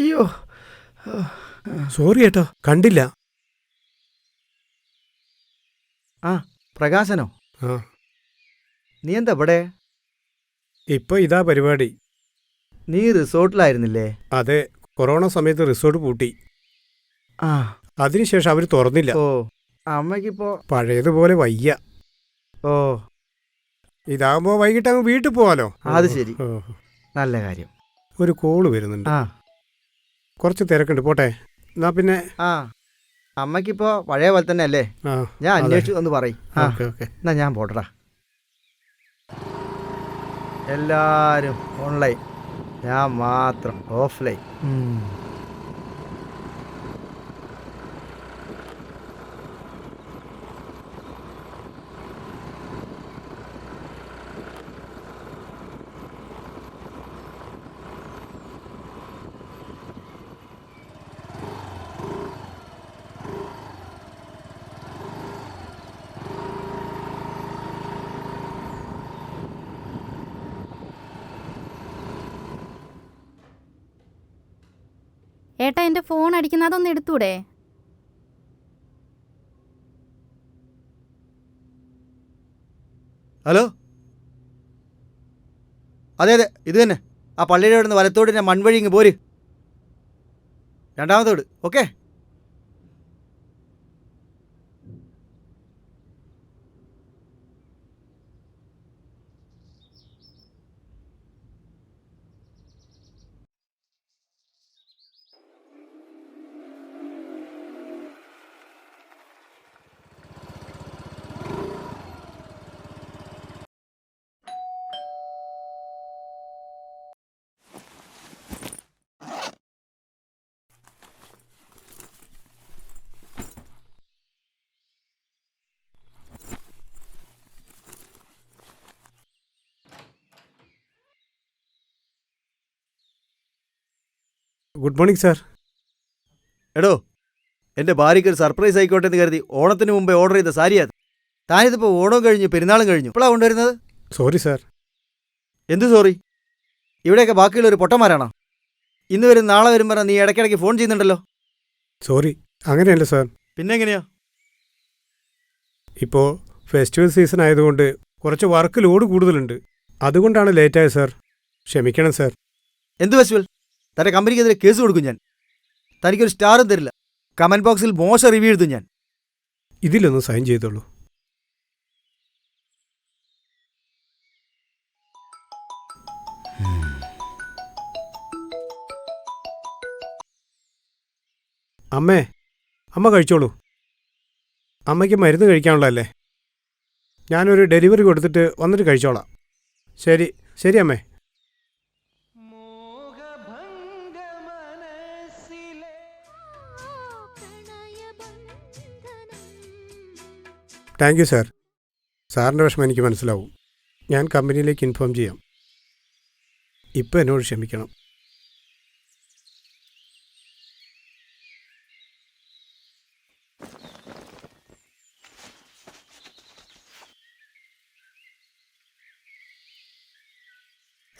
അയ്യോ. സോറി ഏട്ടോ കണ്ടില്ല. ആ പ്രകാശനോ? ആ. നീ എന്താ ഇവിടെ? ഇപ്പൊ ഇതാ പരിപാടി. നീ റിസോർട്ടിലായിരുന്നില്ലേ? അതെ കൊറോണ സമയത്ത് റിസോർട്ട് പൂട്ടി. ആ. അതിനുശേഷം അവർ തുറന്നില്ല. ഓ അമ്മയ്ക്കിപ്പോ പഴയതുപോലെ വയ്യ. ഓ. ഇതാകുമ്പോ വൈകിട്ട് അങ്ങ് വീട്ടിൽ പോവാലോ. അത് ശരി. ഓ, നല്ല കാര്യം. ഒരു കോൾ വരുന്നുണ്ട്. ആ. കുറച്ച് തിരക്കുണ്ട്. പോട്ടെ. എന്നാ പിന്നെ ആ അമ്മയ്ക്കിപ്പോ പഴയ പോലെ തന്നെ അല്ലേ ആ ഞാൻ അതെ. അന്വേഷിച്ചു ഒന്ന് പറയും. ആ ഓക്കെ ഓക്കെ. എന്നാ ഞാൻ പോട്ടടാ. എല്ലാരും ഓൺലൈൻ ഞാൻ മാത്രം ഓഫ്ലൈൻ ഏട്ടാ എന്റെ ഫോൺ അടിക്കുന്ന അതൊന്ന് എടുത്തൂടെ? ഹലോ? അതെ അതെ ഇത് തന്നെ. ആ പള്ളിയുടെ അവിടെ നിന്ന് ഞാൻ മൺവഴി ഇങ്ങ് പോര്. രണ്ടാമതോട് ഓക്കെ? Good morning sir. എടോ എന്റെ ഭാര്യയ്ക്ക് ഒരു സർപ്രൈസ് ആയിക്കോട്ടെ എന്ന് കരുതി ഓണത്തിന് മുമ്പേ ഓർഡർ ചെയ്ത സാരിയാ താനിതിപ്പോൾ ഓണവും കഴിഞ്ഞു പെരുന്നാളും കഴിഞ്ഞു. ഇപ്പോഴാണ് കൊണ്ടുവരുന്നത്? Sorry sir. എന്ത് സോറി? ഇവിടെയൊക്കെ ബാക്കിയുള്ള ഒരു പൊട്ടന്മാരാണോ? ഇന്ന് വരും നാളെ വരും പറഞ്ഞാൽ നീ ഇടയ്ക്കിടയ്ക്ക് ഫോൺ ചെയ്യുന്നുണ്ടല്ലോ. സോറി അങ്ങനെയല്ല സാർ. പിന്നെ എങ്ങനെയാ ഇപ്പോൾ ഫെസ്റ്റിവൽ സീസൺ ആയതുകൊണ്ട് കുറച്ച് വർക്ക് ലോഡ് കൂടുതലുണ്ട്. അതുകൊണ്ടാണ് ലേറ്റായത് സാർ. ക്ഷമിക്കണം സാർ. എന്ത് ഫെസ്റ്റിവൽ? തന്റെ കമ്പനിക്കെതിരെ കേസ് കൊടുക്കും ഞാൻ. തനിക്കൊരു സ്റ്റാറും തരില്ല. കമന്റ് ബോക്സിൽ മോശം റിവ്യൂ എഴുതും ഞാൻ. ഇതിലൊന്ന് സൈൻ ചെയ്തോളൂ. അമ്മേ അമ്മ കഴിച്ചോളൂ. അമ്മയ്ക്ക് മരുന്ന് കഴിക്കാനുള്ളതല്ലേ? ഞാനൊരു ഡെലിവറി കൊടുത്തിട്ട് വന്നിട്ട് കഴിച്ചോളാം. ശരി ശരി അമ്മേ. താങ്ക് യു സാർ സാറിന്റെ വിഷമം എനിക്ക് മനസ്സിലാവും. ഞാൻ കമ്പനിയിലേക്ക് ഇൻഫോം ചെയ്യാം. ഇപ്പം എന്നോട് ക്ഷമിക്കണം.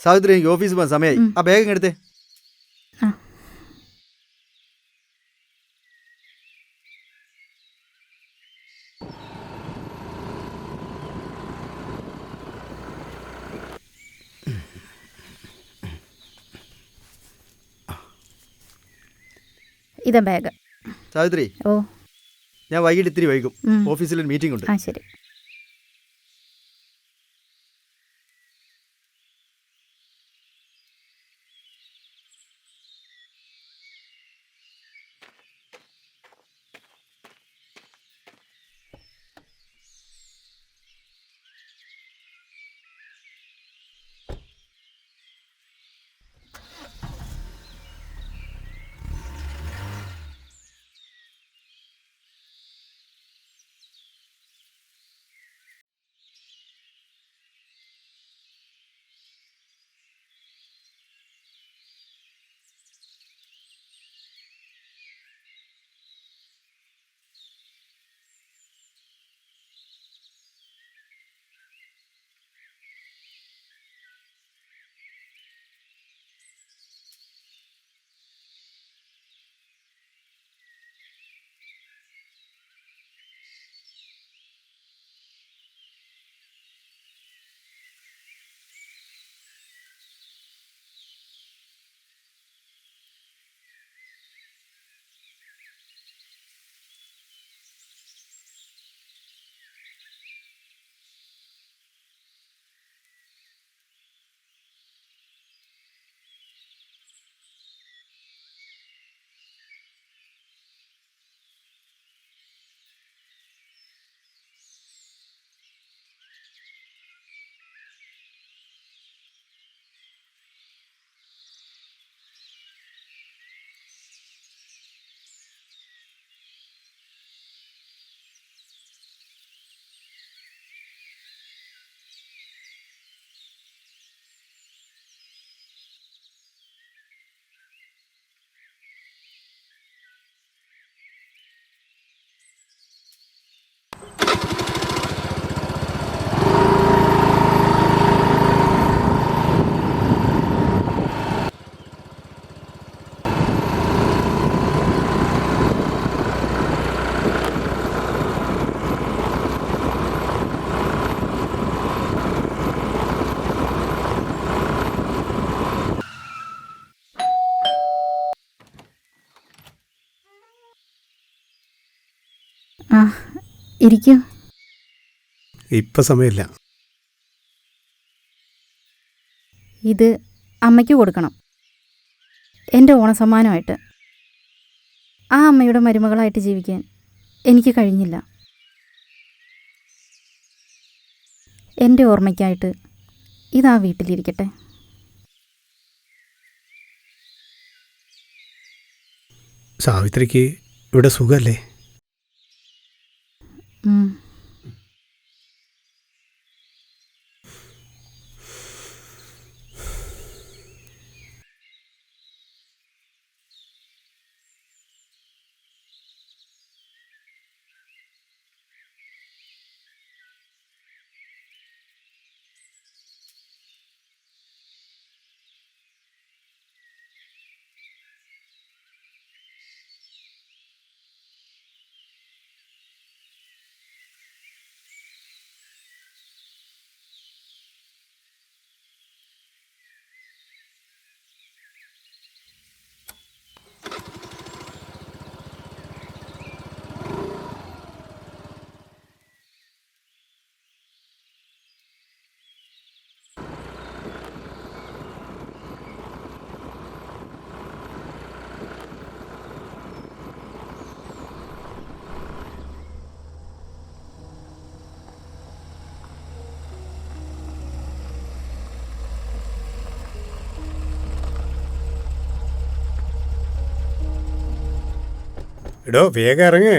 സാവിത്രി എനിക്ക് ഓഫീസിൽ പോകാൻ സമയമായി. ആ ബാഗ് എടുത്തേ ഇതാ ബാഗ് സാവിത്രി ഓ. ഞാൻ വൈകിട്ട് ഇത്തിരി വൈകും. ഓഫീസിൽ മീറ്റിംഗ് ഉണ്ട്. ആ ശരി. ഇരിക്കൂ ഇപ്പം സമയമില്ല. ഇത് അമ്മയ്ക്ക് കൊടുക്കണം. എന്റെ ഓണസമ്മാനമായിട്ട്. ആ അമ്മയുടെ മരുമകളായിട്ട് ജീവിക്കാൻ എനിക്ക് കഴിഞ്ഞില്ല. എന്റെ ഓർമ്മയ്ക്കായിട്ട് ഇതാ വീട്ടിലിരിക്കട്ടെ. സാവിത്രിക്ക് ഇവിടെ സുഖമല്ലേ 嗯。എടോ വേഗം ഇറങ്ങേ.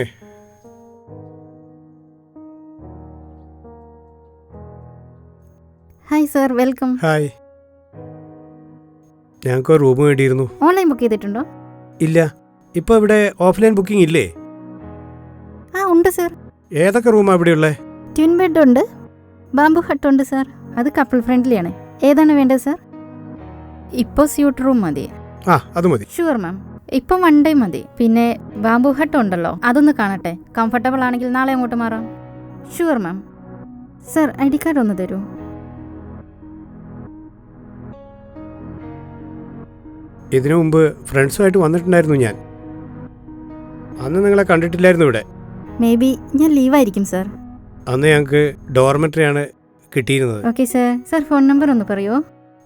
ഹായ് സർ വെൽക്കം ഹായ് ഞങ്ങൾക്ക് റൂം വേണ്ടിയിരുന്നു. ഓൺലൈൻ ബുക്ക് ചെയ്തിട്ടുണ്ടോ? ഇല്ല. ഇപ്പോൾ ഇവിടെ ഓഫ്ലൈൻ ബുക്കിംഗ് ഇല്ലേ? ആ ഉണ്ട് സർ ഏതൊക്കെ ഇവിടെ ഉള്ളേ ട്വിൻ ബെഡ് ഉണ്ട് ബാംബു ഹട്ട് ഉണ്ട് സർ അത് കപ്പിൾ ഫ്രണ്ട്ലിയാണ് ഏതാണ് വേണ്ടത് സർ ഇപ്പോൾ സ്യൂട്ട് റൂം മതി. ആ അത് മതി. ഷുവർ മാം ഇപ്പം വൺ ഡേ മതി. പിന്നെ ബാംബു ഹട്ട് ഉണ്ടല്ലോ അതൊന്ന് കാണട്ടെ. കംഫർട്ടബിൾ ആണെങ്കിൽ നാളെ അങ്ങോട്ട് മാറാം. Sure ma'am sir I D card ഒന്ന് തരൂ. ഇതിനു മുമ്പ് ഫ്രണ്ട്സുമായിട്ട് വന്നിട്ടുണ്ടായിരുന്നു ഞാൻ. അന്ന് നിങ്ങളെ കണ്ടിട്ടില്ലായിരുന്നു ഇവിടെ. മേ ബി ഞാൻ ലീവായിരിക്കും സർ അന്ന് ഞങ്ങൾക്ക് ഡോർമെറ്ററി ആണ് കിട്ടിയിരുന്നത്. Okay sir sir phone number ഒന്ന് പറയുമോ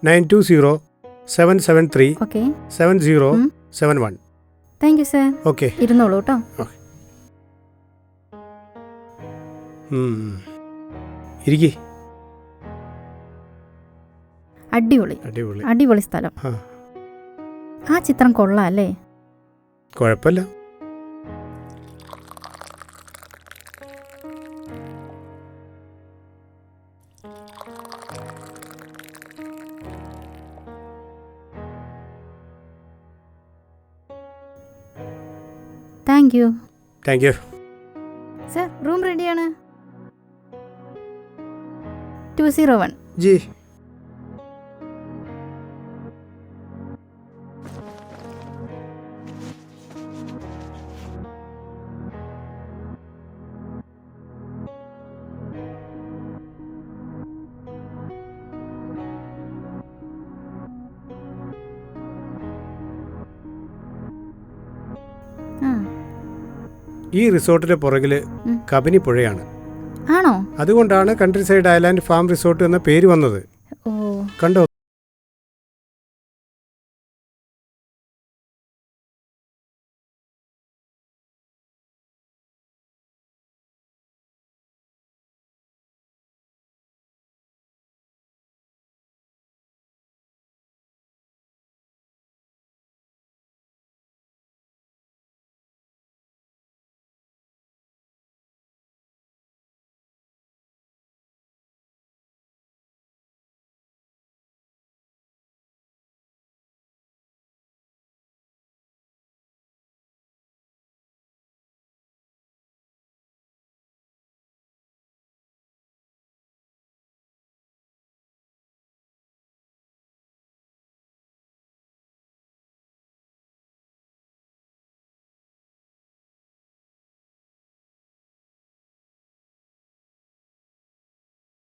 nine two zero seven seven three okay seven zero. Seven one. Thank you sir. Okay. ഇരുന്നോളൂ കേട്ടോ. ഇരിക്കേ. അടിപൊളി. അടിപൊളി. അടിപൊളി സ്ഥലം. ആ ചിത്രം കൊള്ളാം അല്ലേ? കുഴപ്പമില്ല. Thank you thank you sir room റെഡിയാണ് ടു സീറോ വൺ ജി. ഈ റിസോർട്ടിന്റെ പുറകിൽ കബനി പുഴയാണ്. ആണോ? അതുകൊണ്ടാണ് country side island farm resort എന്ന പേര് വന്നത്. കണ്ടോ?